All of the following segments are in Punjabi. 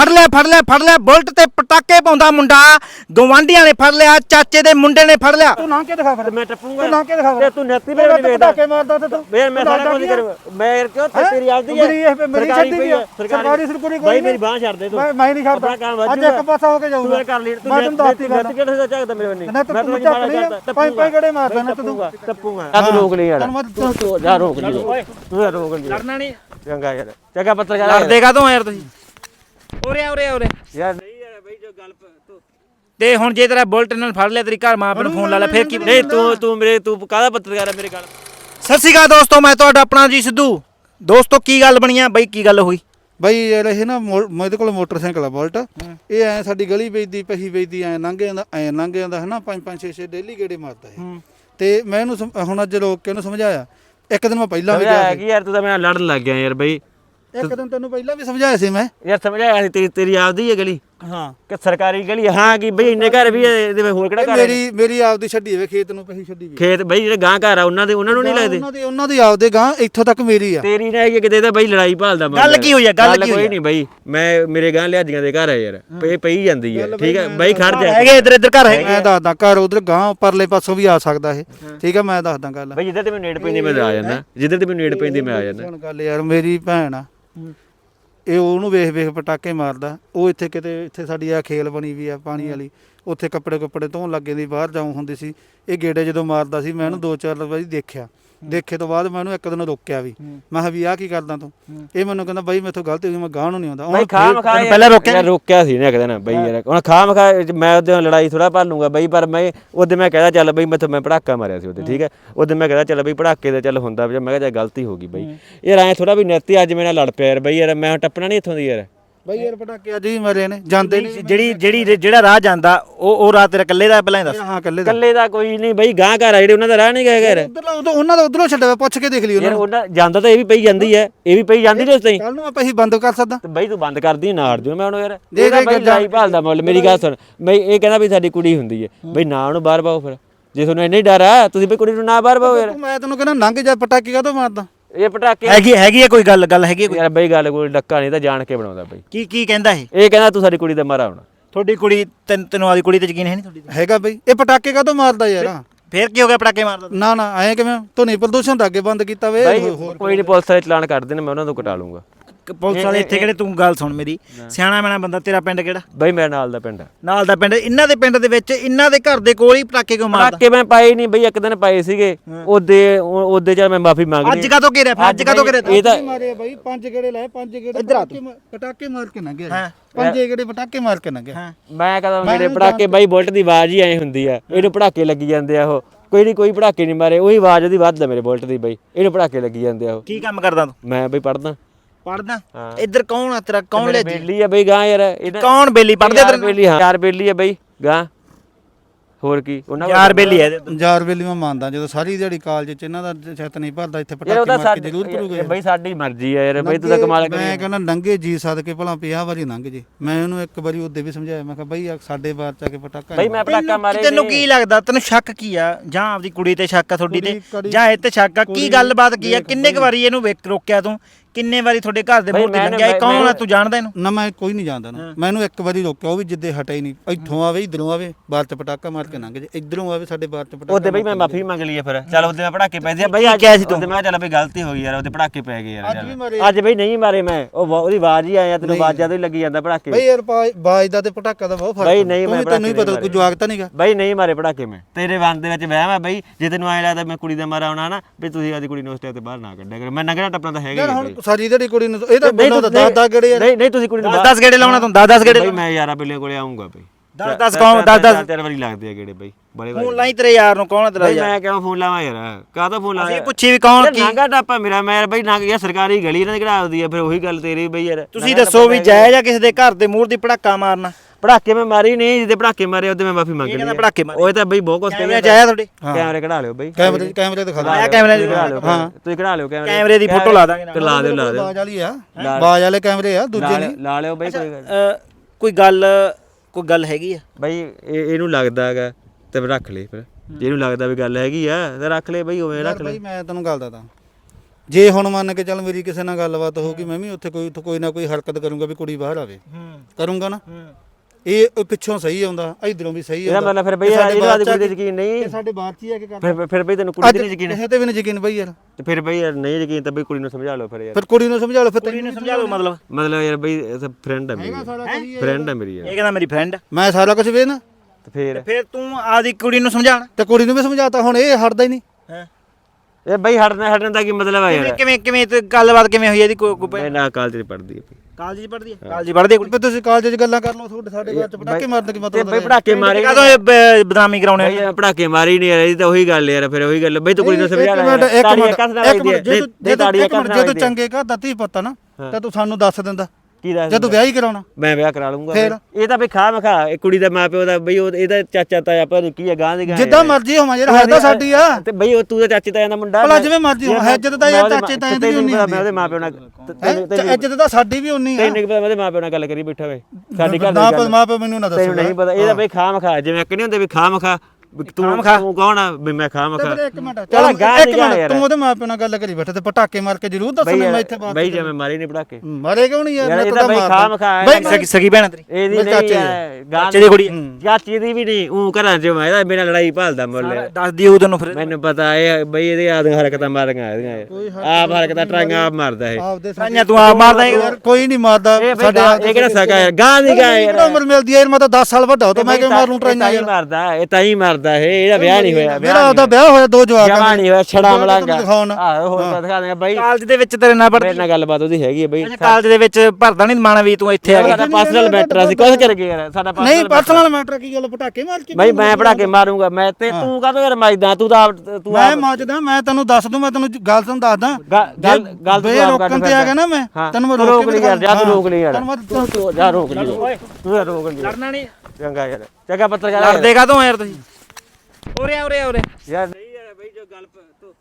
ਫੜ ਲਿਆ ਫੜ ਲਿਆ ਫੜ ਲਿਆ ਬੁਲਟ ਤੇ ਪਟਾਕੇ ਪਾਉਂਦਾ ਮੁੰਡਾ। ਗਵਾਂਢੀਆਂ ਨੇ ਫੜ ਲਿਆ ਚਾਚੇ ਦੇ ਮੁੰਡੇ ਨੇ ਫੜ ਲਿਆ। ਤੂੰ ਨਾਂ ਕੇ ਦਿਖਾ ਫਿਰ? ਮੈਂ ਟੱਪੂਗਾ। ਤੂੰ ਨਾਂ ਕੇ ਦਿਖਾ ਤੇ ਤੂੰ ਨੱਤੀ ਮੇਰੇ ਨਹੀਂ ਵੇਖਦਾ। ਕੇ ਮਾਰਦਾ ਤੇ। ਤੂੰ ਮੈਂ ਮੈਂ ਸਾਰਾ ਕੁਝ ਕਰ? ਮੈਂ ਯਾਰ ਕਿਉਂ ਤੇ ਤੇਰੀ ਆਪਦੀ ਹੈ ਮੇਰੀ ਇਹ ਮੇਰੀ ਛੱਡੀ ਹੈ, ਸਰਕਾਰੀ ਸਰਕਾਰੀ ਕੋਈ ਬਾਈ ਨਹੀਂ। ਮੇਰੀ ਬਾਹ ਛੱਡ ਦੇ ਤੂੰ। ਮੈਂ ਮੈਂ ਨਹੀਂ ਕੰਮ ਅੱਜ। ਇੱਕ ਪਾਸਾ ਹੋ ਕੇ ਤੂੰ ਜਾਊਗਾ। ਇਹ ਕਰ ਲਈ ਤੂੰ ਮੈਂ ਤੈਨੂੰ ਦੱਸਤੀ ਗੱਲ ਨੱਤੀ ਕਿਹੜੇ ਦਾ ਚੱਕਦਾ ਮੇਰੇ ਬੰਨੀ ਨਾ? ਤੂੰ ਤੂੰ ਚੱਕ ਲਈ ਪਾਈ ਪਾਈ ਗੜੇ ਮਾਰਦਾ ਨਾ ਤੂੰ? ਟੱਪੂਗਾ ਆ ਤੂੰ ਰੋਕ ਲਈ ਯਾਰ। ਤੈਨੂੰ ਮੈਂ ਤੂੰ- ਤੂੰ ਜਾ ਰੋਕ ਲਈ। ਤੂੰ ਰੋਕ ਲਈ। ਲੜਨਾ ਨਹੀਂ ਚੰਗਾ ਯਾਰ। ਚੰਗਾ ਪੱਤਰਕਾਰ ਲੜਦੇ ਕਾ ਯਾਰ ਤੁਸੀਂ? ਉਰੇ ਆ, ਉਰੇ ਆ, ਉਰੇ। ਯਾਰ। ਨਹੀਂ ਯਾਰ ਬਈ ਜੋ ਗੱਲ ਤੂੰ। ਤੇ ਹੁਣ ਜੇ ਤੇਰਾ ਬੁਲਟ ਨਾਲ ਫੜ ਲਿਆ ਤੇਰੀ ਘਰ ਮਾਂ ਪਿਓ ਨੂੰ ਫੋਨ ਲਾ ਲਿਆ ਫੇਰ ਕੀ ਨਹੀਂ ਤੂੰ ਤੂੰ ਮੇਰੇ ਤੂੰ ਕਾਹਦਾ ਪੱਤਰਕਾਰ ਹੈ ਮੇਰੇ ਗੱਲ ਸਤਿ ਸ਼੍ਰੀ ਅਕਾਲ ਦੋਸਤੋ ਮੈਂ ਤੁਹਾਡਾ ਆਪਣਾ ਜੀ ਸਿੱਧੂ। ਦੋਸਤੋ ਕੀ ਗੱਲ ਬਣੀ ਆ? ਬਈ ਕੀ ਗੱਲ ਹੋਈ? ਬਈ ਇਹ ਨਾ ਮੋ- ਮੇਰੇ ਕੋਲ ਮੋਟਰਸਾਈਕਲ ਆ ਬੁਲਟ। ਇਹ ਐ ਸਾਡੀ ਗਲੀ ਵੇਚਦੀ ਪਹੀ ਵੇਚਦੀ ਐ ਲੰਘ ਜਾਂਦਾ ਐ ਲੰਘ ਜਾਂਦਾ ਹਨਾ? ਪੰਜ ਪੰਜ ਛੇ ਛੇ ਡੇਲੀ ਗੇੜੇ ਮਾਰਦਾ ਇਹ। ਤੇ ਮੈਂ ਇਹਨੂੰ ਸਮ- ਹੁਣ ਅੱਜ ਰੋਕ ਕੇ ਇਹਨੂੰ ਸਮਝਾਇਆ? ਇੱਕ ਦਿਨ ਮੈਂ ਪਹਿਲਾਂ ਵੀ ਗਿਆ ਕਿ ਯਾਰ ਤੂੰ ਤਾਂ ਮੇਰੇ ਨਾਲ ਲੜਨ ਲੱਗ ਗਿਆ ਯਾਰ ਬਈ। ਸੀ ਇੱਕ ਦਿਨ ਤੈਨੂੰ ਪਹਿਲਾਂ ਵੀ ਸਮਝਾਇਆ ਸੀ ਮੈਂ। ਯਾਰ ਸਮਝਾਇਆ ਸੀ ਤੇਰੀ ਤੇਰੀ ਆਪਦੀ ਹੈ ਗਲੀ। ਹਾਂ। ਕਿ ਸਰਕਾਰੀ ਗਲੀ ਹੈ? ਹਾਂ ਕਿ ਬਈ ਇੰਨੇ ਘਰ ਵੀ ਹੈ, ਇਹਦੇ ਵਿੱਚ ਹੋਰ ਕਿਹੜਾ ਘਰ ਹੈ? ਮੇਰੀ ਮੇਰੀ ਆਪਦੀ ਛੱਡੀ ਵੇ ਖੇਤ ਨੂੰ ਪਹੀ ਛੱਡੀ ਵੀ ਖੇਤ ਬਈ ਜਿਹੜੇ ਗਾਂ ਘਰ ਆ ਉਹਨਾਂ ਦੇ ਉਹਨਾਂ ਨੂੰ ਨਹੀਂ ਲੱਗਦੇ? ਉਹਨਾਂ ਦੀ ਉਹਨਾਂ ਦੀ ਆਪਦੇ ਗਾਂ ਇੱਥੋਂ ਤੱਕ ਮੇਰੀ ਆ। ਤੇਰੀ ਨਾ ਇਹ ਕਿਤੇ ਤਾਂ ਬਈ ਲੜਾਈ ਭਾਲਦਾ ਮੈਂ ਗੱਲ ਕੀ ਹੋਈ ਆ? ਗੱਲ ਕੀ ਹੋਈ ਕੋਈ? ਨਹੀਂ ਬਈ। ਮੈਂ ਮੇਰੇ ਗਾਂ ਲਿਆਜੀਆਂ ਦੇ ਘਰ ਆ ਯਾਰ। ਪਈ ਪਈ ਜਾਂਦੀ ਹੈ ਠੀਕ ਹੈ ਬਈ ਖੜ ਜਾ। ਹੈਗੇ ਇੱਧਰ ਇੱਧਰ ਘਰ ਹੈਗੇ ਮੈਂ ਦੱਸਦਾ ਘਰ ਉਧਰ ਗਾਂ ਪਰਲੇ ਪਾਸੋਂ ਵੀ ਆ ਸਕਦਾ ਇਹ। ਠੀਕ ਆ? ਮੈਂ ਦੱਸਦਾ ਗੱਲ। ਬਈ ਜਿੱਧਰ ਤੇ ਮੈਨੂੰ ਨੇੜ ਪੈਂਦੀ ਮੈਂ ਆ ਜਾਂਦਾ। ਜਿੱਧਰ ਤੇ ਮੈਨੂੰ ਨੇੜ ਪੈਂਦੀ ਮੈਂ ਆ ਜਾਂਦਾ। ਹੁਣ ਗੱਲ ਯਾਰ ਮੇਰੀ ਭੈਣ ਆ। ਇਹ ਉਹਨੂੰ ਵੇਖ ਵੇਖ ਪਟਾਕੇ ਮਾਰਦਾ। ਉਹ ਇੱਥੇ ਕਿਤੇ ਇੱਥੇ ਸਾਡੀ ਆ ਖੇਲ ਬਣੀ ਵੀ ਆ ਪਾਣੀ ਵਾਲੀ। ਉੱਥੇ ਕੱਪੜੇ ਕੱਪੜੇ ਧੋਣ ਲੱਗੇ ਦੀ ਬਾਹਰ ਜਾਉਂ ਹੁੰਦੀ ਸੀ। ਇਹ ਗੇੜੇ ਜਦੋਂ ਮਾਰਦਾ ਸੀ ਮੈਂ ਇਹਨੂੰ ਦੋ ਚਾਰ ਵਾਰੀ ਦੇਖਿਆ। ਦੇਖੇ ਤੋਂ ਬਾਅਦ ਮੈਂ ਉਹਨੂੰ ਇੱਕ ਦਿਨ ਰੋਕਿਆ ਵੀ। ਮੈਂ ਕਿਹਾ ਵੀ ਆਹ ਕੀ ਕਰਦਾ ਤੂੰ? ਇਹ ਮੈਨੂੰ ਕਹਿੰਦਾ ਬਾਈ ਮੈਥੋਂ ਗਲਤੀ ਹੋ ਗਈ ਮੈਂ ਗਾਹ ਨੂੰ ਨਹੀਂ ਆਉਂਦਾ। ਬਈ ਖਾ ਮਖਾ ਪਹਿਲਾਂ ਰੋਕਿਆ ਰੋਕਿਆ ਸੀ ਨਾ ਇੱਕ ਦਿਨ ਬਈ ਯਾਰ ਹੁਣ ਖਾ ਮਖਾ ਮੈਂ ਉਹਦੇ ਨਾਲ ਲੜਾਈ ਥੋੜਾ ਭਰ ਲੂੰਗਾ ਬਈ ਪਰ ਮੈਂ ਉਹਦੇ ਮੈਂ ਕਹਿਦਾ ਚੱਲ ਬਈ ਮੈਥੋਂ ਮੈਂ ਪੜਾਕਾ ਮਾਰਿਆ ਸੀ ਉਹਦੇ ਠੀਕ ਹੈ? ਉਹਦੇ ਮੈਂ ਕਹਿਦਾ ਚੱਲ ਬਈ ਪੜਾਕੇ ਦਾ ਚੱਲ ਹੁੰਦਾ ਵੀ ਮੈਂ ਕਿਹਾ ਗਲਤੀ ਹੋ ਗਈ ਬਈ। ਯਾਰ ਐ ਥੋੜਾ ਵੀ ਨੈਤੀ ਅੱਜ ਮੇਰੇ ਨਾਲ ਲੜ ਪਿਆ ਯਾਰ ਬਈ ਯਾਰ ਮੈਂ ਟੱਪਣਾ ਨਹੀਂ ਇੱਥੋਂ ਦੀ ਯਾਰ। ਬਾਈ ਯਾਰ ਪਟਾਕੇ ਅੱਜ ਵੀ ਮਰੇ ਨੇ ਜਾਂਦੇ ਨੇ ਜਿਹੜੀ ਜਿਹੜੀ ਜਿਹੜਾ ਰਾਹ ਜਾਂਦਾ ਉਹ ਉਹ ਰਾਹ ਤੇਰਾ ਇਕੱਲੇ ਦਾ ਪਹਿਲਾਂ ਹੀ ਦੱਸ। ਹਾਂ ਇਕੱਲੇ ਦਾ। ਇਕੱਲੇ ਦਾ ਕੋਈ ਨਹੀਂ ਬਈ ਗਾਂ ਘਰ ਆ ਜਿਹੜੇ ਉਹਨਾਂ ਦਾ ਰਾਹ ਨਹੀਂ ਗਏ ਯਾਰ ਉਧਰੋਂ ਉਹਨਾਂ ਦਾ ਉਧਰੋਂ ਛੱਡਿਆ ਪੁੱਛ ਕੇ ਦੇਖ ਲਈ ਉਹਨਾਂ ਯਾਰ ਉਹਨਾਂ ਜਾਂਦਾ ਤਾਂ ਇਹ ਵੀ ਪਈ ਜਾਂਦੀ ਹੈ ਇਹ ਵੀ ਪਈ ਜਾਂਦੀ ਰੋਜ਼ ਤਾਈਂ। ਕੱਲ ਨੂੰ ਆਪਾਂ ਹੀ ਬੰਦ ਕਰ ਸਕਦਾ। ਤੇ ਬਈ ਤੂੰ ਬੰਦ ਕਰਦੀ ਨਾ ਹਟ ਜਾ ਮੈਂ ਉਹਨੂੰ ਯਾਰ। ਦੇ ਇਹਦਾ ਦੇ ਬਈ। ਲੜਾਈ ਭਾਲਦਾ ਮੁੱਲ ਮੇਰੀ ਗੱਲ ਸੁਣ। ਬਈ ਇਹ ਕਹਿੰਦਾ ਵੀ ਸਾਡੀ ਕੁੜੀ ਹੁੰਦੀ ਹੈ। ਬਈ ਨਾ ਉਹਨੂੰ ਬਾਹਰ ਪਾਓ ਫਿਰ। ਜੇ ਤੁਹਾਨੂੰ ਇੰਨਾ ਹੀ ਡਰ ਆ ਤੁਸੀਂ ਬਈ ਕੁੜੀ ਨੂੰ ਨਾ ਬਾਹਰ ਪਾਓ ਯਾਰ। ਮੈਂ ਤੈਨੂੰ ਕਹਿੰਦਾ ਲੰਘ ਜਾ ਪਟਾਕੇ ਕਾਹਤੋਂ ਮਾਰਦਾ? ਇਹ ਪਟਾਕੇ ਹੈਗੀ ਹੈਗੀ ਹੈ ਕੋਈ ਗੱਲ ਗੱਲ ਹੈਗੀ ਹੈ ਕੋਈ? ਯਾਰ ਬਈ ਗੱਲ ਕੋਈ ਡੱਕਾ ਨਹੀਂ ਤਾਂ ਜਾਣ ਕੇ ਬਣਾਉਂਦਾ ਬਈ। ਕੀ ਕੀ ਕਹਿੰਦਾ ਇਹ? ਇਹ ਕਹਿੰਦਾ ਤੂੰ ਸਾਡੀ ਕੁੜੀ ਦਾ ਮਾਰਾ ਹੋਣਾ। ਤੁਹਾਡੀ ਕੁੜੀ ਤੈਨੂੰ ਤੈਨੂੰ ਆਦੀ ਕੁੜੀ ਤੇ ਯਕੀਨ ਹੈ ਨਹੀਂ ਤੁਹਾਡੀ ਤੇ? ਹੈਗਾ ਬਈ। ਇਹ ਪਟਾਕੇ ਕਾਹਤੋਂ ਮਾਰਦਾ ਯਾਰ? ਫੇਰ ਕੀ ਹੋ ਗਿਆ ਪਟਾਕੇ ਮਾਰਦਾ ਤੂੰ? ਨਾ ਨਾ ਐ ਕਿਵੇਂ? ਧੁਨੀ ਪ੍ਰਦੂਸ਼ਣ ਦਾ ਅੱਗੇ ਬੰਦ ਕੀਤਾ ਵੇ। ਬਈ ਕੋਈ ਨਹੀਂ ਪੁਲਿਸ ਵਾਲੇ ਚਲਾਨ ਕੱਢਦੇ ਨੇ ਮੈਂ ਉਹਨਾਂ ਤੋਂ ਕਟਾ ਲੂੰਗਾ। ਪੁਲਿਸ ਵਾਲੇ ਇੱਥੇ ਕਿਹੜੇ ਤੂੰ ਗੱਲ ਸੁਣ ਮੇਰੀ। ਸਿਆਣਾ ਮੈਣਾ ਬੰਦਾ ਤੇਰਾ ਪਿੰਡ ਕਿਹੜਾ? ਬਈ ਮੇਰੇ ਨਾਲ ਦਾ ਪਿੰਡ ਨਾਲ ਦਾ ਪਿੰਡ ਇਹਨਾਂ ਦੇ ਪਿੰਡ ਦੇ ਵਿੱਚ ਇਹਨਾਂ ਦੇ ਘਰ ਦੇ ਕੋਲ ਹੀ ਪਟਾਕੇ ਕਿਉਂ ਮਾਰਦਾ? ਪਟਾਕੇ ਮੈਂ ਪਾਏ ਨਹੀਂ ਬਈ ਇੱਕ ਦਿਨ ਪਾਏ ਸੀਗੇ। ਉਹਦੇ ਉਹਦੇ ਚ ਮੈਂ ਮਾਫੀ ਮੰਗਦੀ ਅੱਜ ਕਾ ਤੋਂ ਘੇਰਿਆ ਫਿਰ? ਅੱਜ ਕਾ ਤੋਂ ਘੇਰਿਆ ਇਹ ਤਾਂ ਮਾਰੇ ਬਾਈ ਪੰਜ ਗੇੜੇ ਲਾਏ ਪੰਜ ਗੇੜੇ ਇੱਧਰ ਆ ਪਟਾਕੇ ਮਾਰ- ਪਟਾਕੇ ਮਾਰ ਕੇ ਨਾ ਹਾਂ। ਗਿਆ ਪੰਜੇ ਗੇੜੇ ਪਟਾਕੇ ਮਾਰ ਕੇ ਨਾ ਗਿਆ ਹਾਂ। ਮੈਂ ਕਹਦਾ ਮੇਰੇ ਪੜਾਕੇ ਬਾਈ ਬੁਲਟ ਦੀ ਆਵਾਜ਼ ਹੀ ਐ ਹੁੰਦੀ ਆ ਇਹਨੂੰ ਪੜਾਕੇ ਲੱਗੀ ਜਾਂਦੇ ਆ ਉਹ। ਕੋਈ ਨਹੀਂ ਕੋਈ ਪੜਾਕੇ ਨਹੀਂ ਮਾਰੇ ਉਹੀ ਆਵਾਜ਼ ਉਹਦੀ ਵੱਧ ਮੇਰੇ ਬੁਲਟ ਦੀ ਬਾਈ। ਇਹਨੂੰ ਪੜਾਕੇ ਲੱਗੀ ਜਾਂਦੇ ਆ ਉਹ। ਕੀ ਕੰਮ ਕਰਦਾ ਤੂੰ? ਮੈਂ ਬਈ ਪੜਦਾ ਪੜਦਾ ਹਾਂ। ਇੱਧਰ ਕੌਣ ਆ ਤੇਰਾ? ਕੌਣ ਲੈ ਜੀ? ਬੇਲੀ ਆ ਬਈ ਗਾਂ ਯਾਰ ਇਹਨਾਂ ਕੌਣ ਬੇਲੀ? ਪੜਦੇ ਤੇਰੇ ਬੇਲੀ ਹਾਂ। ਯਾਰ ਬੇਲੀ ਆ ਬਈ ਗਾਂ ਹੋਰ ਕੀ? ਉਹਨਾਂ ਯਾਰ ਬੇਲੀ ਹੈ। ਯਾਰ ਵੇਲੀ ਮੈਂ ਮੰਨਦਾ ਜਦੋਂ ਸਾਰੀ ਦਿਹਾੜੀ ਕਾਲਜ ਚ ਇਹਨਾਂ ਦਾ ਛੱਤ ਨਹੀਂ ਭਰਦਾ ਇੱਥੇ ਪਟਾਕੇ ਮਾਰ ਕੇ ਜ਼ਰੂਰ ਭਰੂਗੇ ਬਈ ਸਾਡੀ ਮਰਜ਼ੀ ਆ ਯਾਰ ਬਈ ਤੂੰ ਤਾਂ ਕਮਾਲ ਕਰੀ ਮੈਂ ਕਹਿੰਦਾ ਨੰਗੇ ਜੀ ਸਦ ਕੇ ਭਲਾ 50 ਵਾਰੀ ਲੰਘ ਜੇ। ਮੈਂ ਉਹਨੂੰ ਇੱਕ ਵਾਰੀ ਉਹਦੇ ਵੀ ਸਮਝਾਇਆ ਮੈਂ ਕਿਹਾ ਬਈ ਆ ਸਾਡੇ ਬਾਰ ਚ ਆ ਕੇ ਪਟਾਕਾ ਬਈ ਮੈਂ ਪਟਾਕਾ ਤੈਨੂੰ- ਮਾਰੇ ਤੈਨੂੰ ਕੀ ਲੱਗਦਾ? ਤੈਨੂੰ ਸ਼ੱਕ ਕੀ ਆ? ਜਾਂ ਆਪਦੀ ਕੁੜੀ ਤੇ ਸ਼ੱਕ ਆ ਤੁਹਾਡੀ ਤੇ? ਜਾਂ ਇਹ ਤੇ ਸ਼ੱਕ ਆ? ਕੀ ਗੱਲਬਾਤ ਕੀ ਆ? ਕਿੰਨੇ ਕੁ ਵਾਰੀ ਇਹਨੂੰ ਵੇਖ ਰੋਕਿਆ ਤੂੰ? ਕਿੰਨੇ ਵਾਰੀ ਤੁਹਾਡੇ ਘਰ ਦੇ ਮੂਹਰੇ ਲੰਘਿਆ? ਇਹ ਕੌਣ ਆ? ਤੂੰ ਜਾਣਦਾ ਇਹਨੂੰ? ਨਾ ਮੈਂ ਕੋਈ ਨਹੀਂ ਜਾਣਦਾ ਨਾ ਮੈਂ ਇਹਨੂੰ ਇੱਕ ਵਾਰੀ ਰੋਕਿਆ ਉਹ ਵੀ ਜਿੱਦੇ ਹਟੇ ਹੀ ਨਹੀਂ। ਇੱਥੋਂ ਆਵੇ ਇਧਰੋਂ ਆਵੇ ਬਾਹਰ ਚ ਪਟਾਕਾ ਮਾਰ ਕੇ ਲੰਘ ਜੇ। ਇਧਰੋਂ ਆਵੇ ਸਾਡੇ ਬਾਹਰ ਚ ਪਟਾਕਾ ਉਹਦੇ ਬਈ ਮੈਂ ਮਾਫੀ ਮੰਗ ਲਈ ਆ ਫਿਰ। ਚੱਲ ਉਹਦੇ ਮੈਂ ਪੜਾਕੇ ਪੈ ਬਈ ਅੱਜ ਕਿਹਾ ਸੀ ਤੂੰ? ਮੈਂ ਚੱਲ ਬਈ ਗਲਤੀ ਹੋ ਗਈ ਯਾਰ ਉਹਦੇ ਪੜਾਕੇ ਪੈ ਗਏ ਯਾਰ ਅੱਜ ਵੀ ਮਾਰੇ ਚੱਲ। ਅੱਜ ਬਈ ਨਹੀਂ ਮਾਰੇ ਮੈਂ। ਉਹ ਉਹਦੀ ਆਵਾਜ਼ ਹੀ ਆਇਆ ਤੈਨੂੰ ਆਵਾਜ਼ਾਂ ਤੋਂ ਹੀ ਲੱਗੀ ਜਾਂਦਾ ਪੜਾਕੇ ਬਈ ਯਾਰ ਬਾਜ ਦਾ ਤੇ ਪਟਾਕਾ ਦਾ ਬਹੁਤ ਫ਼ਰਕ ਬਈ। ਨਹੀਂ ਤੂੰ ਮੈਂ ਤੈਨੂੰ ਹੀ ਪਟਾਕੇ ਪਤਾ ਕੋਈ ਜਵਾਕ ਤਾਂ ਨਹੀਂਗਾ ਬਈ ਨਹੀਂ ਮਾਰੇ ਪੜਾਕੇ ਮੈਂ। ਤੇਰੇ ਮਨ ਦੇ ਵਿੱਚ ਵਹਿਮ ਆ ਬਈ। ਜੇ ਤੈਨੂੰ ਐ ਲੱਗਦਾ ਮੈਂ ਕੁੜੀ ਦਾ ਮਾਰਾ ਹੋਣਾ ਨਾ ਵੀ ਤੁਸੀਂ ਆਦੀ ਕੁੜੀ ਨੂੰ ਉਸ ਤੇ ਬਾਹਰ ਨਾ ਕੱਢਿਆ ਕਰੋ। ਮੈਂ ਨੰਗਣਾ ਟੱਪਣਾ ਤਾਂ ਹੈਗਾ ਯਾਰ ਹੀ ਆ। ਸਾਰੀ ਦਿਹਾੜੀ ਕੁੜੀ ਨੂੰ ਇਹ ਤਾਂ ਨਹੀਂ ਬੰਦਾ ਤੂੰ- ਦਾਦਾ ਗੜੇ ਯਾਰ ਨਹੀਂ ਨਹੀਂ ਤੁਸੀਂ ਕੁੜੀ ਨੂੰ 10 ਗੇੜੇ ਲਾਉਣਾ ਤੂੰ 10 10 ਗੇੜੇ ਬਈ ਮੈਂ ਯਾਰਾ ਬਿੱਲੇ ਕੋਲੇ ਆਉਂਗਾ ਬਈ। ਦਸ- ਦਸ ਕੌਣ- ਦਸ- ਦਸ- ਚਾਰ ਵਾਰੀ ਲੱਗਦੇ ਆ ਗੇੜੇ ਬਈ? ਬੜੇ ਫੋਨ ਲਾਈ ਤੇਰੇ ਯਾਰ ਨੂੰ ਕੌਣ ਆ ਤੇਰਾ ਬਈ ਯਾਰ? ਮੈਂ ਕਿਉਂ ਫੋਨ ਲਾਵਾਂ ਯਾਰ? ਕਾਹਦਾ ਫੋਨ ਲਾਵਾਂ ਅਸੀਂ ਪੁੱਛੀ ਵੀ ਕੌਣ ਕੀ ਨਾਂਗਾ ਟਾਪਾ ਮੇਰਾ ਮੈਂ ਬਈ ਨੰਗ ਗਿਆ ਸਰਕਾਰੀ ਗਲੀ ਇਹਨਾਂ ਦੀ ਕਿਹੜਾ ਆਉਂਦੀ ਆ ਫਿਰ ਉਹੀ ਗੱਲ ਤੇਰੀ ਬਈ ਯਾਰ। ਤੁਸੀਂ ਦੱਸੋ ਵੀ ਜਾਇਜ਼ ਆ ਕਿਸੇ ਦੇ ਘਰ ਦੇ ਮੂਹਰ ਦੀ ਪੜਾਕਾ ਮਾਰਨਾ। ਪੜਾਕੇ ਮੈਂ ਮਾਰੀ ਨਹੀਂ ਜਿਹਦੇ ਪੜਾਕੇ ਮਾਰੇ ਉਹਦੇ ਮੈਂ ਮਾਫੀ ਮੰਗ ਲਈ ਕਹਿੰਦਾ ਪਟਾਕੇ ਮਾਰੇ? ਉਹ ਤਾਂ ਬਈ ਬਹੁਤ ਕੁਝ ਕੈਮਰੇ ਚ ਆਇਆ ਤੁਹਾਡੇ? ਕੈਮਰੇ ਕਢਾ ਲਿਓ ਬਈ। ਕੈਮਰੇ ਕੈਮਰੇ ਦਿਖਾ ਆਇਆ ਦੇ ਕੈਮਰੇ ਚ ਲਿਓ ਹਾਂ। ਤੁਸੀਂ ਕਢਾ ਲਿਓ ਕੈਮਰੇ ਕੈਮਰੇ ਦੀ ਫੋਟੋ ਲਾ ਦਾਂਗੇ ਨਾਲ। ਲਾ ਦਿਓ ਲਾ ਦਿਓ। ਬਾਜ ਵਾਲੀ ਆ। ਬਾਜ ਵਾਲੇ ਕੈਮਰੇ ਆ ਦੂਜੇ ਨਹੀਂ। ਲਾ ਲਿਓ ਬਈ ਕੋਈ ਗੱਲ ਅ, ਕੋਈ ਗੱਲ ਕੋਈ ਗੱਲ ਹੈਗੀ ਆ? ਬਈ ਇਹ ਇਹਨੂੰ ਲੱਗਦਾ ਹੈਗਾ ਤੇ ਰੱਖ ਲੈ ਫਿਰ। ਜੇ ਇਹਨੂੰ ਲੱਗਦਾ ਵੀ ਗੱਲ ਹੈਗੀ ਆ ਤਾਂ ਰੱਖ ਲੈ ਬਈ ਉਵੇਂ ਰੱਖ ਲੈ। ਬਈ ਮੈਂ ਤੈਨੂੰ ਗੱਲ ਦੱਸਦਾ। ਜੇ ਹੁਣ ਮੰਨ ਕੇ ਚੱਲ ਮੇਰੀ ਕਿਸੇ ਨਾਲ ਗੱਲਬਾਤ ਹੋਊਗੀ ਮੈਂ ਵੀ ਉੱਥੇ ਕੋਈ ਕੋਈ ਨਾ ਕੋਈ ਹਰਕਤ ਕਰੂੰਗਾ ਵੀ ਕੁੜੀ ਬਾਹਰ ਆਵੇ। ਹੂੰ। ਕਰੂੰਗਾ ਨਾ? ਹੂੰ। ਇਹ ਉਹ ਪਿੱਛੋਂ ਸਹੀ ਆਉਂਦਾ ਇਧਰੋਂ ਵੀ ਸਹੀ ਇਹਦਾ ਆਉਂਦਾ। ਮਤਲਬ ਫਿਰ ਬਈ ਇਹ ਸਾਡੇ ਇਹਦਾ ਚ ਕੁੜੀ ਤੇ ਯਕੀਨ ਨਹੀਂ। ਇਹ ਸਾਡੇ ਹੀ ਆ ਕੇ ਕਰ ਫਿਰ ਫਿਰ ਬਈ ਤੈਨੂੰ ਕੁੜੀ ਤੇ ਨਹੀਂ ਯਕੀਨ। ਕਿਸੇ ਤੇ ਵੀ ਨਹੀਂ ਯਕੀਨ ਬਈ ਯਾਰ। ਤੇ ਫਿਰ ਬਈ ਯਾਰ ਨਹੀਂ ਯਕੀਨ ਤਾਂ ਬਈ ਕੁੜੀ ਨੂੰ ਸਮਝਾ ਲਓ ਫਿਰ ਯਾਰ। ਫਿਰ ਕੁੜੀ ਨੂੰ ਸਮਝਾ ਲਓ ਫਿਰ ਕੁੜੀ ਤੈਨੂੰ ਨੂੰ ਸਮਝਾ ਲਓ ਮਤਲਬ। ਮਤਲਬ ਯਾਰ ਬਈ ਫਰੈਂਡ ਹੈ ਮੇਰੀ। ਸਾਰਾ ਕੁਝ ਹੀ? ਹੈ। ਫਰੈਂਡ ਹੈ ਮੇਰੀ ਯਾਰ। ਇਹ ਕਹਿੰਦਾ ਮੇਰੀ ਫਰੈਂਡ ਮੈਂ ਸਾਰਾ ਕੁਝ ਵੇਖਣਾ। ਤੇ ਫਿਰ? ਫਿਰ ਤੂੰ ਆਦੀ ਕੁੜੀ ਨੂੰ ਸਮਝਾਣਾ ਤੇ ਕੁੜੀ ਨੂੰ ਵੀ ਸਮਝਾਤਾ ਹੁਣ ਇਹ ਹਟਦਾ ਹੀ ਨਹੀਂ। ਹੈ? ਇਹ ਬਈ ਹਟਣਾ ਹਟਣ ਦਾ ਕੀ ਮਤਲਬ ਹੈ ਯਾਰ? ਕਿਵੇਂ ਕਿਵੇਂ ਤੇ ਗੱਲਬਾਤ ਕਿਵੇਂ ਹੋਈ ਇਹਦੀ ਕੋਈ ਕੋਈ ਮੈਂ ਨਾ ਕਾਲਜ ਚ ਪੜ੍ਹਦੀ ਹੈ ਕਾਲਜ ਪੜ੍ਹਦੀ ਹੈ। ਕਾਲਜ ਕੁੜੀ? ਵੀ ਤੁਸੀਂ ਕਾਲਜ 'ਚ ਗੱਲਾਂ ਕਰ ਲਓ ਤੁਹਾਡੇ ਸਾਡੇ ਬਾਅਦ ਚ ਪਟਾਕੇ ਮਾਰਨ ਕੀ ਤੇ ਮਤਲਬ ਬਈ ਪੜਾਕੇ ਮਾਰੇ ਕਦੋਂ ਇਹ ਬਦਨਾਮੀ ਕਰਾਉਣੇ ਯਾਰ ਪੜਾਕੇ ਮਾਰੀ ਨਹੀਂ ਯਾਰ ਇਹ ਤਾਂ ਉਹੀ ਗੱਲ ਯਾਰ ਫਿਰ ਉਹੀ ਗੱਲ। ਬਈ ਤੂੰ ਕੁੜੀ ਨੂੰ ਸਮਝਾ ਲੈ ਇੱਕ ਮਿੰਟ ਇੱਕ ਮਿੰਟ ਹੈ ਜੇ ਤੂੰ ਤੂੰ ਹੈ ਚੰਗੇ ਘਰ ਦਾ ਧੀ ਪੁੱਤ ਆ ਨਾ ਤਾਂ ਤੂੰ ਸਾਨੂੰ ਦੱਸ ਦਿੰਦਾ। ਕੀ ਦੱਸ ਜੇ ਤੂੰ ਵਿਆਹ ਹੀ ਕਰਾਉਣਾ। ਮੈਂ ਵਿਆਹ ਕਰਾ ਲੂੰਗਾ ਫਿਰ? ਇਹ ਤਾਂ ਬਈ ਖਾ ਮਖਾ ਇਹ ਕੁੜੀ ਦਾ ਮਾਪਿਓ ਦਾ ਬਈ ਉਹ ਇਹਦਾ ਚਾਚਾ ਤਾਇਆ ਪਰ ਕੀ ਹੈ ਗਾਂ ਦੀ ਗਾਂ ਜਿੱਦਾਂ ਮਰਜ਼ੀ ਹੋਵਾਂ ਯਾਰ ਹੈ ਤਾਂ ਸਾਡੀ ਆ। ਤੇ ਬਈ ਉਹ ਤੂੰ ਤਾਂ ਚਾਚੇ ਤਾਇਆ ਦਾ ਮੁੰਡਾ ਭਲਾ ਮੈਂ- ਜਿਵੇਂ ਮਰਜ਼ੀ ਹੋਵਾਂ ਮੈਂ- ਇੱਜ਼ਤ ਤਾਂ ਯਾਰ ਮੈਂ ਉਹਦੇ ਚਾਚੇ ਤਾਏ ਦੀ ਤੈਨੂੰ ਪਤਾ ਹੁੰਦੀ ਮੈਂ ਉਹਦੇ ਮਾਪਿਓ ਨਾਲ ਹੈਂ? ਤੇ ਇੱਜ਼ਤ ਤਾਂ ਸਾਡੀ ਵੀ ਉਨੀ ਆ। ਤੈਨੂੰ ਕੀ ਪਤਾ ਮੈਂ ਉਹਦੇ ਮਾਪਿਓ ਨਾਲ ਗੱਲ ਕਰੀ ਬੈਠਾ ਵੇ। ਸਾਡੀ ਘਰ ਨਾ ਦੀ ਗੱਲ ਮਾਂ ਪਿਓ ਮੈਨੂੰ ਨਾ ਦੱਸੋ ਤੈਨੂੰ ਨਹੀਂ ਪਤਾ। ਇਹਦਾ ਬਈ ਖਾ ਮਖਾ ਜਿਵੇਂ ਕਿ ਨਹੀਂ ਹੁੰਦੇ ਵੀ ਖਾ ਮਖਾ। ਵੀ ਤੂੰ ਤੂੰ ਕੌਣ ਆ? ਵੀ ਮੈਂ ਖਾ। ਮਖਾ ਇੱਕ ਮਿੰਟ ਚੱਲ ਚੱਲ ਗਾਹ ਇੱਕ ਮਿੰਟ ਯਾਰ। ਤੂੰ ਉਹਦੇ ਮਾਂ ਪਿਓ ਨਾਲ ਗੱਲ ਕਰੀ ਬੈਠੇ ਤੇ ਪਟਾਕੇ ਮਾਰ ਕੇ ਜ਼ਰੂਰ ਦੱਸਣਾ ਮੈਂ ਇੱਥੇ ਬਾਤ ਬਈ ਜਿਵੇਂ ਮਾਰੀ ਨਹੀਂ ਪੜਾਕੇ ਮਾਰੇ ਕਿਉਂ ਨਹੀਂ ਯਾਰ? ਯਾਰ ਮੈਂ ਇਹ ਤਾਂ ਤਾਂ ਬਈ ਮਾਰਦਾ। ਖਾ ਬਈ ਸਗੀ ਸਗੀ ਭੈਣ ਤੇਰੀ। ਇਹਦੀ ਮੇਰੇ ਨਹੀਂ ਚਾਚੇ ਯਾਰ ਗਾਂ ਚਾਚੇ ਦੀ ਕੁੜੀ। ਚਾਚੀ ਦੀ ਵੀ ਨਹੀਂ ਉਹ ਘਰਾਂ ਚ ਮੈਂ ਇਹਦਾ ਮੇਰਾ ਲੜਾਈ ਭਾਲਦਾ ਮੁੱਲ। ਦੱਸਦੀ ਉਹ ਤੈਨੂੰ ਫਿਰ। ਮੈਨੂੰ ਪਤਾ ਇਹ ਬਈ ਇਹਦੇ ਆਦੀਆਂ ਹਰਕਤਾਂ ਮਾਰੀਆਂ ਇਹਦੀਆਂ। ਇਹ। ਆਪ ਹਰਕਤਾਂ ਟਰਾਈਆਂ ਆਪ ਮਾਰਦਾ ਇਹ। ਆਪਦੇ ਸਾਈਆਂ ਤੂੰ ਆਪ ਮਾਰਦਾ ਹੈ ਯਾਰ ਕੋਈ ਨਹੀਂ ਮਾਰਦਾ। ਇਹ ਬਈ ਗਾਂ- ਇਹ ਕਿਹੜਾ ਸਕਾ ਹੈ? ਗਾਂ ਦੀ ਗਾਂ ਯਾਰ ਕਿਹੜਾ ਉਮਰ ਮਿਲਦੀ ਹੈ ਯਾਰ ਮੈਂ ਤਾਂ 10 ਸਾਲ ਵੱਡਾ ਹੋ ਤਾਂ ਮੈਂ ਕਿਵੇਂ ਮਾਰ ਲੂੰ ਇਹ ਤਾਂ ਟਰਾਈਆਂ ਹੀ ਯਾਰ। ਮਾਰਦਾ ਇਹ ਤਾਂ ਹੀ ਮਾਰਦਾ ਇਹ ਇਹਦਾ ਵਿਆਹ ਨਹੀਂ ਹੋਇਆ ਮੇਰਾ ਉਹਦਾ ਵਿਆਹ ਹੋਇਆ ਦੋ ਜਵਾਕ ਜਮਾ ਨਹੀਂ ਹੋਇਆ ਛੜਾ ਤੈਨੂੰ ਮਲਾਂਗਾ। ਆਹੋ ਹੋਰ ਤਾਂ ਦਿਖਾ ਦੇਗਾ ਬਾਈ। ਕਾਲਜ ਦੇ ਵਿੱਚ ਤੇਰੇ ਨਾਲ ਮੇਰੇ ਨਾਲ ਗੱਲਬਾਤ ਉਹਦੀ ਹੈਗੀ ਹੈ ਬਈ। ਕਾਲਜ ਦੇ ਵਿੱਚ ਭਰਦਾ ਨਹੀਂ ਮਾਣਾ ਵੀ ਤੂੰ ਇੱਥੇ ਆ ਗਿਆ ਸਾਡਾ ਪਰਸਨਲ ਮੈਟਰ ਅਸੀਂ ਕੁਝ ਕਰ ਗਏ ਯਾਰ ਸਾਡਾ ਨਹੀਂ personal ਪਰਸਨਲ ਮੈਟਰ ਕੀ ਗੱਲ ਪਟਾਕੇ ਮਾਰ ਕੇ ਬਈ ਮੈਂ ਪੜਾ ਕੇ ਮਾਰੂੰਗਾ ਮੈਂ ਤੇ ਤੂੰ ਕਾਹਤੋਂ ਯਾਰ ਮਾਈਦਾ ਤੂੰ ਤਾਂ ਆਪ- ਤੂੰ ਮੈਂ ਮੌਜਦਾ ਮੈਂ ਤੈਨੂੰ ਦੱਸ ਦੂੰ ਮੈਂ ਤੈਨੂੰ ਗੱਲ ਤੁਹਾਨੂੰ ਦੱਸਦਾ। ਗ- ਗੱਲ ਗੱਲ ਬੇ ਤੂੰ ਆਪ ਰੋਕਣ ਤੇ ਆ ਗਿਆ ਨਾ ਮੈਂ ਹਾਂ ਤੈਨੂੰ ਮੈਂ ਤੂੰ ਰੋਕ ਕੇ ਲਈ ਯਾਰ ਜਾ ਤੂੰ। ਰੋਕ ਲਈ ਯਾਰ। ਤੈਨੂੰ ਤੂੰ ਤੂੰ ਜਾ ਰੋਕ ਲਈ ਤੂੰ ਯਾਰ ਰੋਕ ਲਈ ਲੜਨਾ ਨਹੀਂ। ਚੰਗਾ ਯਾਰ ਚੰਗਾ ਪੱਤਰਕਾਰ ਲੜਦੇ ਕਾਹਤੋਂ ਯਾਰ ਤੁਸੀਂ? ਉਰੇ ਉਰੇ ਉਰੇ ਯਾਰ ਨਹੀਂ ਯਾਰ ਬਈ ਜੋ ਗੱਲ ਤੂੰ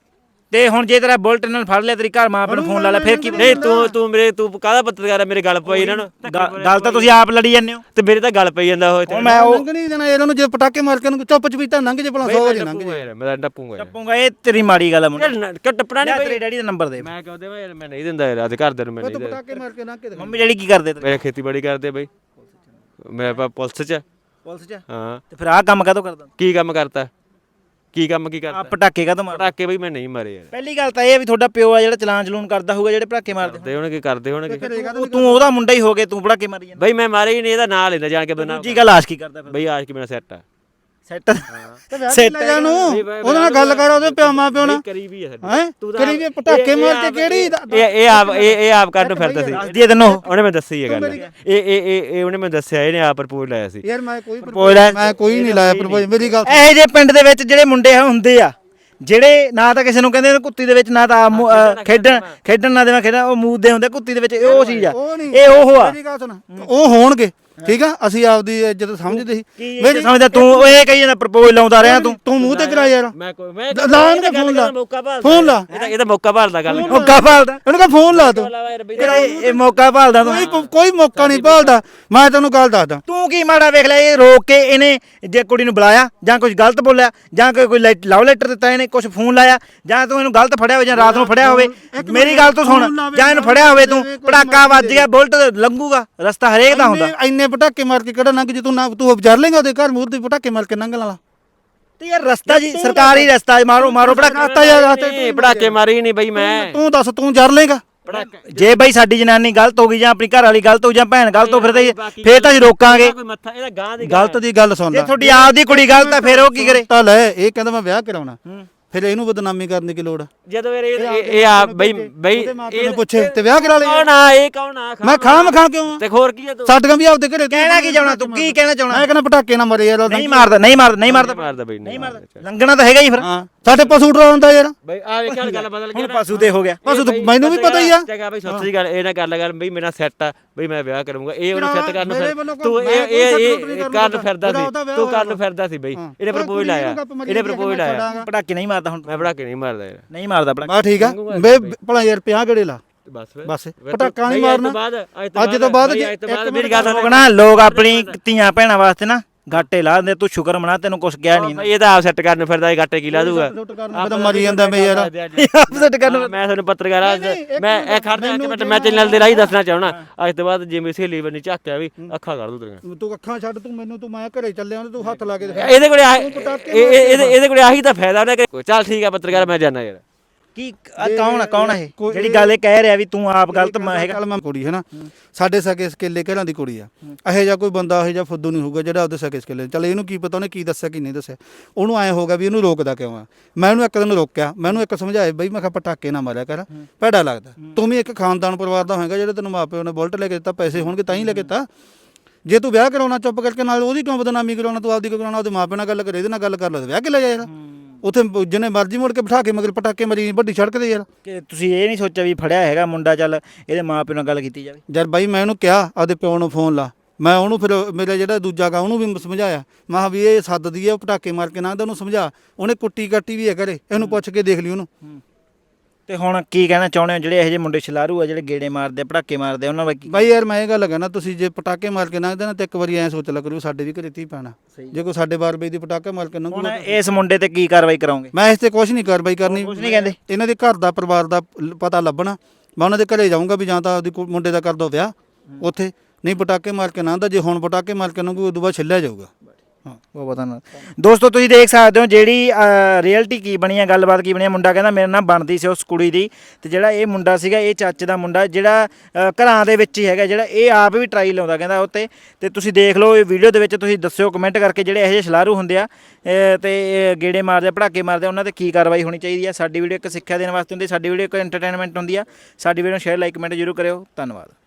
ਤੇ ਹੁਣ ਜੇ ਤੇਰਾ ਬੁਲਟ ਨਾਲ ਫੜ ਲਿਆ ਤੇਰੀ ਘਰ ਮਾਂ ਪਿਓ ਨੂੰ ਫੋਨ ਲਾ ਲੈ ਫਿਰ ਕੀ ਨਹੀਂ ਤੂੰ ਤੂੰ ਮੇਰੇ ਤੂੰ ਕਾਹਦਾ ਪੱਤਰਕਾਰ ਹੈ ਮੇਰੇ ਗੱਲ ਪਈ ਇਹਨਾਂ ਨੂੰ। ਗੱਲ ਤਾਂ ਤੁਸੀਂ ਆਪ ਲੜੀ ਜਾਂਦੇ ਹੋ। ਤੇ ਮੇਰੇ ਤਾਂ ਗੱਲ ਪਈ ਜਾਂਦਾ ਉਹ ਹੁਣ ਮੈਂ ਉਹ ਲੰਘ ਨਹੀਂ ਦੇਣਾ ਇਹਨਾਂ ਨੂੰ ਜੇ ਪਟਾਕੇ ਮਾਰ ਕੇ ਉਹਨੂੰ ਚੁੱਪ ਚਪੀਤਾ ਲੰਘ ਜੇ ਭਲਾ 100 ਵਜੇ ਲੰਘ ਜੇ। ਮੈਂ ਤਾਂ ਟੱਪੂਗਾ ਯਾਰ। ਟੱਪੂਗਾ ਇਹ ਤੇਰੀ ਮਾੜੀ ਗੱਲ ਹੈ ਮੁੰਡਾ। ਨਾ- ਟੱਪਣਾ ਨਹੀਂ ਤੇਰੇ ਡੈਡੀ ਦਾ ਨੰਬਰ ਦੇ ਮੈਂ ਕਹਦੇ ਮੈਂ ਯਾਰ ਮੈਂ ਨਹੀਂ ਦਿੰਦਾ ਯਾਰ ਅੱਜ ਘਰ ਦੇ ਨੂੰ ਮੈਂ ਨਹੀਂ ਦਿੰਦਾ ਪਟਾਕੇ ਮਾਰ ਕੇ ਲੰਘ ਕੇ। ਮੰਮੀ ਡੈਡੀ ਕੀ ਕਰਦੇ ਮੇਰੇ ਖੇਤੀਬਾੜੀ ਕਰਦੇ ਬਈ। ਮੈਂ ਪਾ ਪੁਲਿਸ ਚ। ਪੁਲਿਸ 'ਚ? ਹਾਂ। ਤੇ ਫਿਰ ਆਹ ਕੰਮ ਕਾਹਤੋਂ ਕਰਦਾ? ਕੀ ਕੰਮ ਕਰਤਾ? ਕੀ ਕੰਮ ਕੀ ਆ ਕਰਤਾ ਪਟਾਕੇ ਕਾਹਤੋਂ ਮਾਰਦਾ? ਪਟਾਕੇ ਬਈ ਮੈਂ ਨਹੀਂ ਮਾਰੇ ਯਾਰ। ਪਹਿਲੀ ਗੱਲ ਤਾਂ ਇਹ ਹੈ ਵੀ ਤੁਹਾਡਾ ਪਿਓ ਆ ਜਿਹੜਾ ਚਲਾਨ ਚਲੂਨ ਕਰਦਾ ਹੋਊਗਾ ਜਿਹੜੇ ਪਟਾਕੇ ਮਾਰਦੇ ਕਰਦੇ ਹੋਣਗੇ ਕਰਦੇ ਹੋਣਗੇ। ਉਹ ਤੂੰ ਉਹਦਾ ਮੁੰਡਾ ਹੀ ਹੋ ਕੇ ਤੂੰ ਪਟਾਕੇ ਮਾਰੀ ਜਾਂਦਾ। ਬਈ ਮੈਂ ਮਾਰੇ ਹੀ ਨਹੀਂ ਇਹਦਾ ਨਾਂ ਲੈਂਦਾ ਜਾਣ ਕੇ ਬਨਾ ਦੂਜੀ ਗੱਲ ਆਸ਼ ਕੀ ਕਰਦਾ ਫਿਰ। ਬਈ ਆਜ ਕੀ ਮੇਰਾ ਸੈੱਟ ਆ। ਸੈੱਟ ਕੇ ਲੈ ਜਾ ਨੂੰ ਉਹਦੇ ਨਾਲ ਗੱਲ ਕਰ ਉਹਦੇ ਪਿਓ ਮਾਂ ਪਿਓ ਨਾਲ। ਕਰੀ ਵੀ ਆ ਸਾਡੀ ਹੈ? ਤੂੰ ਤਾਂ ਕਰੀ ਵੀ ਪਟਾਕੇ ਮਾਰ ਕੇ ਕਿਹੜੀ? ਇਹ ਇਹ ਆਪ ਇਹ ਇਹ ਆਪ ਕਰਨ ਨੂੰ ਫਿਰਦਾ ਸੀ। ਦੱਸਦੀ ਹੈ ਤੈਨੂੰ ਉਹਨੇ ਮੈਂ ਦੱਸੀ ਇਹ ਗੱਲ। ਇਹ ਇਹ ਇਹ ਇਹ ਉਹਨੇ ਮੈਂ ਦੱਸਿਆ ਇਹਨੇ ਆਪ ਪ੍ਰਪੋਜ਼ ਲਾਇਆ ਸੀ। ਯਾਰ ਮੈਂ ਕੋਈ ਪ੍ਰਪੋਜ਼ ਮੈਂ ਕੋਈ ਨਹੀਂ ਲਾਇਆ ਪ੍ਰਪੋਜ਼ ਮੇਰੀ ਗੱਲ ਇਹੋ ਜਿਹੇ ਪਿੰਡ ਦੇ ਵਿੱਚ ਜਿਹੜੇ ਮੁੰਡੇ ਆ ਹੁੰਦੇ ਆ ਜਿਹੜੇ ਨਾ ਤਾਂ ਕਿਸੇ ਨੂੰ ਕਹਿੰਦੇ ਨੇ ਕੁੱਤੀ ਦੇ ਵਿੱਚ ਨਾ ਤਾਂ ਖੇਡਣ ਖੇਡਣ ਨਾ ਦੇਵਾਂ ਖੇਡਾਂ ਉਹ ਮੂਦ ਦੇ ਹੁੰਦੇ ਕੁੱਤੀ ਦੇ ਵਿੱਚ ਇਹ ਉਹ ਚੀਜ਼ ਆ। ਇਹ ਉਹ ਆ। ਉਹ ਹੋਣਗੇ। ਠੀਕ ਆ? ਅਸੀਂ ਆਪਦੀ ਇੱਜ਼ਤ ਸਮਝਦੇ ਸੀ। ਮੇਰੀ ਸਮਝਦਾ? ਤੂੰ ਉਹ ਇਹ ਕਹੀ ਜਾਂਦਾ ਪ੍ਰਪੋਜ਼ ਲਾਉਂਦਾ ਰਿਹਾ ਤੂੰ। ਤੂੰ ਮੂੰਹ ਤੇ ਕਰਾ ਯਾਰ। ਮੈਂ ਕੋਈ ਮੈਂ ਲਾ ਇਹਨੂੰ ਫੋਨ ਲਾ। ਮੌਕਾ ਭਾਲਦਾ। ਫੋਨ ਲਾ। ਇਹ ਤਾਂ ਇਹ ਤਾਂ ਮੌਕਾ ਭਾਲਦਾ ਗੱਲ। ਮੌਕਾ ਭਾਲਦਾ। ਇਹਨੂੰ ਕਹ ਫੋਨ ਲਾ ਤੂੰ। ਇਹ ਮੌਕਾ ਭਾਲਦਾ ਤੂੰ। ਕੋਈ ਮੌਕਾ ਨਹੀਂ ਭਾਲਦਾ। ਮੈਂ ਤੈਨੂੰ ਗੱਲ ਦੱਸਦਾ। ਤੂੰ ਕੀ ਮਾੜਾ ਵੇਖ ਲਿਆ? ਇਹ ਰੋਕ ਕੇ ਇਹਨੇ ਜੇ ਕੁੜੀ ਨੂੰ ਬੁਲਾਇਆ ਜਾਂ ਕੁਝ ਗਲਤ ਬੋਲਿਆ ਜਾਂ ਕੋਈ ਕੋਈ ਲਵ ਲੈਟਰ ਦਿੱਤਾ ਇਹਨੇ ਕੁਝ ਫੋਨ ਲਾਇਆ ਜਾਂ ਤੂੰ ਇਹਨੂੰ ਗਲਤ ਫੜਿਆ ਹੋਵੇ ਜਾਂ ਰਾਤ ਨੂੰ ਫੜਿਆ ਹੋਵੇ ਮੇਰੀ ਗੱਲ ਤੋਂ ਸੁਣ। ਜਾਂ ਇਹਨੂੰ ਫੜਿਆ ਹੋਵੇ ਤੂੰ ਪੜਾਕਾ ਵੱਜ ਗਿਆ ਬੁਲਟ ਲੰਘੂਗਾ ਰਸਤਾ ਹਰੇਕ ਦਾ ਹੁੰਦਾ। ਇੰਨੇ ਪਟਾਕੇ ਮਾਰ ਕੇ ਕਿਹੜਾ ਲੰਘ ਜੇ ਤੂੰ ਨਾ ਤੂੰ ਵਿਚਾਰ ਲੇਗਾ ਉਹਦੇ ਘਰ ਮੂਹਰ ਦੇ ਪਟਾਕੇ ਮਾਰ ਕੇ ਲੰਘਣ ਵਾਲਾ। ਤੇ ਯਾਰ ਰਸਤਾ ਜੀ ਸਰਕਾਰੀ ਰਸਤਾ ਹੈ, ਮਾਰੋ ਮਾਰੋ ਪੜਾਕਾ ਆਤਾ ਯਾਰ ਨਹੀਂ ਪੜਾਕੇ ਮਾਰੀ ਨਹੀਂ ਬਈ ਮੈਂ। ਤੂੰ ਦੱਸ ਤੂੰ ਜਰ ਲੇਗਾ ਪੜਾਕੇ ਜੇ ਬਈ ਸਾਡੀ ਜਨਾਨੀ ਗਲਤ ਹੋ ਗਈ ਜਾਂ ਆਪਣੀ ਘਰ ਵਾਲੀ ਗਲਤ ਹੋ ਜਾਂ ਭੈਣ ਗਲਤ ਹੋ ਫਿਰ ਤੇ ਫੇਰ ਤਾਂ ਅਸੀਂ ਰੋਕਾਂਗੇ। ਕੋਈ ਮੱਥਾ ਇਹਦਾ ਗਾਂ ਦੀ ਗਲਤ ਦੀ ਗੱਲ ਸੁਣ ਜੇ ਲੈ ਤੁਹਾਡੀ ਆਪਦੀ ਕੁੜੀ ਗਲਤ ਹੈ ਫਿਰ ਉਹ ਕੀ ਕਰੇ? ਤਾਂ ਲੈ ਇਹ ਕਹਿੰਦਾ ਮੈਂ ਵਿਆਹ ਕਰਾਉਣਾ। ਫਿਰ ਇਹਨੂੰ ਬਦਨਾਮੀ ਕਰਨ ਦੀ ਕੀ ਲੋੜ ਆ? ਜਦੋਂ ਇਹ ਇਹ- ਇਹ ਆ ਬਈ ਬਈ ਉਹਦੇ ਮਾਂ ਪਿਓ ਨੂੰ ਪੁੱਛੇ ਤੇ ਵਿਆਹ ਕਰਾ ਲੈ ਕੌਣ ਆ? ਇਹ ਕੌਣ ਆ? ਮੈਂ ਖਾਮ ਖਾ ਕਿਉਂ ਆ? ਤੇ ਹੋਰ ਕੀ ਆ ਤੂੰ? ਸਾਡੀਆਂ ਵੀ ਆਪਦੇ ਘਰੇ ਕਹਿਣਾ ਕੀ ਚਾਹਣਾ? ਤੂੰ ਕੀ ਕਹਿਣਾ ਚਾਹਣਾ? ਮੈਂ ਕਹਿੰਦਾ ਪਟਾਕੇ ਨਾ ਮਰੇ ਯਾਰ। ਨਹੀਂ ਮਾਰਦਾ ਨਹੀਂ ਮਾਰਦਾ ਨਹੀਂ ਮਾਰਦਾ। ਮਾਰਦਾ ਬਈ ਨਹੀਂ ਮਾਰਦਾ ਲੰਘਣਾ ਤਾਂ ਹੈਗਾ ਹੀ ਫਿਰ। ਹਾਂ। ਸਾਡੇ ਪਸ਼ੂ ਡਰਾਉਂਦਾ ਯਾਰ। ਬਈ ਆ ਵੇਖ ਗੱਲ ਬਦਲ ਹੁਣ ਪਸ਼ੂ ਤੇ ਹੋ ਗਿਆ। ਪਸ਼ੂ ਤਾਂ ਮੈਨੂੰ ਵੀ ਪਤਾ ਹੀ ਆ। ਚੰਗਾ ਬਈ ਸੱਚੀ ਗੱਲ ਇਹ ਨਾ ਕਰ ਲਗਾ ਬਈ ਮੇਰਾ ਸੈੱਟ ਆ। ਬਈ ਮੈਂ ਵਿਆਹ ਕਰੂੰਗਾ। ਇਹ ਉਹਨੂੰ ਸੈੱਟ ਕਰਨ ਫਿਰ- ਤੂੰ ਇਹ ਇਹ ਇਹ ਕਰਨਾ ਫਿਰਦਾ ਸੀ। ਤੂੰ ਕਰਨ ਫਿਰਦਾ ਸੀ ਬਈ। ਇਹਨੇ ਪ੍ਰਪੋਜ਼ ਲਾਇਆ। ਇਹਨੇ ਪ੍ਰਪੋਜ਼ ਲਾਇਆ। ਪਟਾਕੇ ਨਹੀਂ ਮਾਰਦਾ ਹੁਣ। ਮੈਂ ਪੜਾਕੇ ਨਹੀਂ ਮਾਰਦਾ ਯਾਰ। ਨਹੀਂ ਮਾਰਦਾ ਪਟਾਕੇ। ਬਾ ਠੀਕ ਆ। ਬੇ ਭਲਾ ਯਾਰ 50 ਗੇੜੇ ਲਾ। ਬਸ ਬਸ। ਪਟਾਕਾ ਨਹੀਂ ਬਈ ਮਾਰਨਾ। ਅੱਜ ਤੋਂ ਬਾਅਦ ਬਈ ਜੇ ਅੱਜ ਤੋਂ ਬਾਅਦ ਇੱਕ ਮੇਰੀ ਗੱਲ ਸੁਣ। ਨਾ ਲੋਕ ਆਪਣੀ ਧੀਆਂ ਭੈਣਾਂ ਵਾਸਤੇ ਨਾ ਘਾਟੇ ਲਾ ਦਿੰਦੇ ਤੂੰ ਸ਼ੁਕਰ ਮਨਾ ਤੈਨੂੰ ਕੁਝ ਕਿਹਾ ਨਹੀਂ। ਇਹ ਤਾਂ ਆਪ ਸੈੱਟ ਕਰਨ ਨੂੰ ਫਿਰਦਾ ਇਹ ਗੱਟੇ ਕੀ ਲਾ ਦੂਗਾ। ਪਤਾ ਮਰੀ ਜਾਂਦਾ ਬਈ ਯਾਰ। ਆਪਸੈਟ ਕਰਨ ਹਾਂ, ਮੈਂ ਤੁਹਾਨੂੰ ਪੱਤਰਕਾਰ ਆ ਮੈਂ ਇਹ ਖੜਦਾ ਇੱਕ ਮਿੰਟ ਮੈਂ ਚੈਨਲ ਦੇ ਰਾਹੀਂ ਦੱਸਣਾ ਚਾਹਣਾ ਅੱਜ ਤੋਂ ਬਾਅਦ ਜਿਵੇਂ ਸਹੇਲੀ ਬਣੀ ਝਾਕਿਆ ਵੀ ਅੱਖਾਂ ਕਰ ਦੂ ਤੇਰੀਆਂ। ਤੂੰ ਅੱਖਾਂ ਛੱਡ ਤੂੰ ਮੈਨੂੰ ਤੂੰ ਮੈਂ ਘਰੇ ਚੱਲਿਆ ਤੂੰ ਹੱਥ ਲਾ ਕੇ ਇਹਦੇ ਕੋਲੇ ਆਹ- ਇਹ- ਇਹ- ਇਹਦੇ ਕੋਲੇ ਆਹੀ ਤਾਂ ਫਾਇਦਾ ਉਹਨੇ ਚੱਲ ਠੀਕ ਆ ਪੱਤਰਕਾਰ ਮੈਂ ਜਾਣਾ ਯਾਰ। ਕੀ ਆ ਕੌਣ ਆ ਕੌਣ ਆ ਇਹ? ਕੋਈ- ਜਿਹੜੀ ਗੱਲ ਇਹ ਕਹਿ ਰਿਹਾ ਵੀ ਤੂੰ ਆਪ ਗਲਤ ਮ- ਹੈਗਾ। ਕੱਲ ਮੈਂ ਕੁੜੀ ਹੈ। ਨਾ ਸਾਡੇ ਸਕੇ ਸਕੇਲੇ ਘਰਾਂ ਦੀ ਕੁੜੀ ਆ? ਇਹੋ ਜਿਹਾ ਕੋਈ ਬੰਦਾ ਇਹੋ ਜਿਹਾ ਫੁੱਦੂ ਨਹੀਂ ਹੋਊਗਾ ਜਿਹੜਾ ਉਹਦੇ ਸਕੇ ਸਕੇਲੇ ਚੱਲ ਇਹਨੂੰ ਕੀ ਪਤਾ ਉਹਨੇ ਕੀ ਦੱਸਿਆ ਕੀ ਨਹੀਂ ਦੱਸਿਆ। ਉਹਨੂੰ ਐ ਹੋਗਾ ਵੀ ਇਹਨੂੰ ਰੋਕਦਾ ਕਿਉਂ ਆ? ਮੈਂ ਉਹਨੂੰ ਇੱਕ ਦਿਨ ਰੋਕਿਆ ਮੈਂ ਉਹਨੂੰ ਇੱਕ ਸਮਝਾਇਆ ਬਈ ਮੈਂ ਕਿਹਾ ਪਟਾਕੇ ਨਾ ਮਾਰਿਆ ਕਰ ਭੈੜਾ ਲੱਗਦਾ। ਤੂੰ ਵੀ ਇੱਕ ਖਾਨਦਾਨ ਪਰਿਵਾਰ ਦਾ ਹੋਏਗਾ ਜਿਹੜੇ ਤੈਨੂੰ ਮਾਪਿਓ ਨੇ ਬੁਲਟ ਲੈ ਕੇ ਦਿੱਤਾ ਪੈਸੇ ਹੋਣਗੇ ਤਾਂ ਹੀ ਲੈ ਕੇ ਦਿੱਤਾ। ਜੇ ਤੂੰ ਵਿਆਹ ਕਰਾਉਣਾ ਚੁੱਪ ਕਰਕੇ ਨਾਲ ਉਹਦੀ ਕਿਉਂ ਬਦਨਾਮੀ ਕਰਾਉਣਾ? ਤੂੰ ਆਪਦੀ ਕਿਉਂ ਕਰਾਉਣਾ? ਉਹਦੇ ਮਾਪਿਆਂ ਨਾਲ ਗੱਲ ਕਰੇ ਇਹਦੇ ਨਾਲ ਗੱਲ ਕਰ ਲੈ ਵਿਆਹ ਕੇ ਲੈ ਜਾ ਯਾਰ ਉੱਥੇ ਜਿਹਨੇ ਮਰਜ਼ੀ ਮੁੜ ਕੇ ਬਿਠਾ ਕੇ ਮਗਰ ਪਟਾਕੇ ਮਰੀ ਵੱਡੀ ਸੜਕ ਤੇ ਯਾਰ। ਕਿ ਤੁਸੀਂ ਇਹ ਨਹੀਂ ਸੋਚਿਆ ਵੀ ਫੜਿਆ ਹੈਗਾ ਮੁੰਡਾ ਚੱਲ ਇਹਦੇ ਮਾਪਿਓ ਨਾਲ ਗੱਲ ਕੀਤੀ ਜਾਵੇ? ਜਦ ਬਾਈ ਮੈਂ ਉਹਨੂੰ ਕਿਹਾ ਆਪਦੇ ਪਿਓ ਨੂੰ ਫੋਨ ਲਾ। ਮੈਂ ਉਹਨੂੰ ਫਿਰ ਮੇਰਾ ਜਿਹੜਾ ਦੂਜਾ ਗਾ ਉਹਨੂੰ ਵੀ ਸਮਝਾਇਆ। ਮੈਂ ਕਿਹਾ ਵੀ ਇਹ ਸੱਦਦੀ ਹੈ ਉਹ ਪਟਾਕੇ ਮਾਰ ਕੇ ਨਾ ਉਹਨੂੰ ਸਮਝਾ। ਉਹਨੇ ਕੁੱਟੀ ਕੱਟੀ ਵੀ ਹੈ ਘਰੇ ਇਹਨੂੰ ਪੁੱਛ ਕੇ ਦੇਖ ਲਈ ਉਹਨੂੰ। ਤੇ ਹੁਣ ਕੀ ਕਹਿਣਾ ਚਾਹੁੰਦੇ ਹੋ? ਜਿਹੜੇ ਇਹੋ ਜਿਹੇ ਮੁੰਡੇ ਛਲਾਰੂ ਆ ਜਿਹੜੇ ਗੇੜੇ ਮਾਰਦੇ ਆ, ਪਟਾਕੇ ਮਾਰਦੇ ਆ, ਉਹਨਾਂ ਕੀ ਬਾਈ ਯਾਰ ਮੈਂ ਇਹ ਗੱਲ ਕਹਿਣਾ ਤੁਸੀਂ ਜੇ ਪਟਾਕੇ ਮਾਰ ਕੇ ਲੰਘਦੇ ਨਾ ਤੇ ਇੱਕ ਵਾਰੀ ਐਂ ਸੋਚ ਲਿਆ ਕਰੋ ਸਾਡੇ ਵੀ ਘਰੇ ਧੀ ਪੈਣਾ ਜੇ ਕੋਈ ਸਾਡੇ ਬਾਰ ਬਈ ਦੀ ਪਟਾਕੇ ਮਾਰ ਕੇ ਹੁਣ ਲੰਘੂਗਾ ਇਸ ਮੁੰਡੇ ਤੇ ਕੀ ਕਾਰਵਾਈ ਕਰਾਉਂਗੇ ਮੈਂ ਇਸ ਤੇ ਕੁਝ ਨਹੀਂ ਕਾਰਵਾਈ ਕਰਨੀ। ਕੁਛ ਨਹੀਂ ਕਹਿੰਦੇ? ਇਹਨਾਂ ਦੇ ਘਰ ਦਾ ਪਰਿਵਾਰ ਦਾ ਲ- ਪਤਾ ਲੱਭਣਾ। ਮੈਂ ਉਹਨਾਂ ਦੇ ਘਰੇ ਜਾਊਂਗਾ ਵੀ ਜਾਂ ਤਾਂ ਆਪਦੀ ਕੁ- ਮੁੰਡੇ ਦਾ ਕਰ ਦੋ ਵਿਆਹ ਉੱਥੇ। ਨਹੀਂ ਪਟਾਕੇ ਮਾਰ ਕੇ ਨਾ ਜੇ ਹੁਣ ਪਟਾਕੇ ਮਾਰ ਕੇ ਲੰਘੂ ਉਦੋਂ ਬਾਅਦ ਛੱਲਿਆ ਜਾਊਗਾ। ਹਾਂ ਬਹੁਤ ਬਹੁਤ ਧੰਨਵਾਦ। ਦੋਸਤੋ ਤੁਸੀਂ ਦੇਖ ਸਕਦੇ ਹੋ ਜਿਹੜੀ ਰਿਐਲਿਟੀ ਕੀ ਬਣੀ ਹੈ ਗੱਲਬਾਤ ਕੀ ਬਣੀ ਹੈ ਮੁੰਡਾ ਕਹਿੰਦਾ ਮੇਰੇ ਨਾਲ ਬਣਦੀ ਸੀ ਉਸ ਕੁੜੀ ਦੀ ਤੇ ਜਿਹੜਾ ਇਹ ਮੁੰਡਾ ਸੀਗਾ ਇਹ ਚਾਚੇ ਦਾ ਮੁੰਡਾ ਜਿਹੜਾ ਘਰਾਂ ਦੇ ਵਿੱਚ ਹੀ ਹੈਗਾ ਜਿਹੜਾ ਇਹ ਆਪ ਵੀ ਟਰਾਈ ਲਾਉਂਦਾ ਕਹਿੰਦਾ ਉੱਤੇ। ਤੇ ਤੁਸੀਂ ਦੇਖ ਲਓ ਇਹ ਵੀਡੀਓ ਦੇ ਵਿੱਚ ਤੁਸੀਂ ਦੱਸਿਓ ਕਮੈਂਟ ਕਰਕੇ ਜਿਹੜੇ ਇਹੋ ਜਿਹੇ ਸ਼ਲਾਰੂ ਹੁੰਦੇ ਆ ਅ, ਤੇ ਗੇੜੇ ਮਾਰਦੇ ਪੜਾਕੇ ਮਾਰਦੇ ਉਹਨਾਂ ਤੇ ਕੀ ਕਾਰਵਾਈ ਹੋਣੀ ਚਾਹੀਦੀ ਹੈ ਸਾਡੀ ਵੀਡੀਓ ਇੱਕ ਸਿੱਖਿਆ ਦੇਣ ਵਾਸਤੇ ਹੁੰਦੀ ਸਾਡੀ ਵੀਡੀਓ ਇੱਕ ਐਂਟਰਟੇਨਮੈਂਟ ਹੁੰਦੀ ਆ। ਸਾਡੀ ਵੀਡੀਓ ਨੂੰ ਸ਼ੇਅਰ ਲਾਈਕ ਕਮੈਂਟ ਜ਼ਰੂਰ ਕਰਿਓ। ਧੰਨਵਾਦ।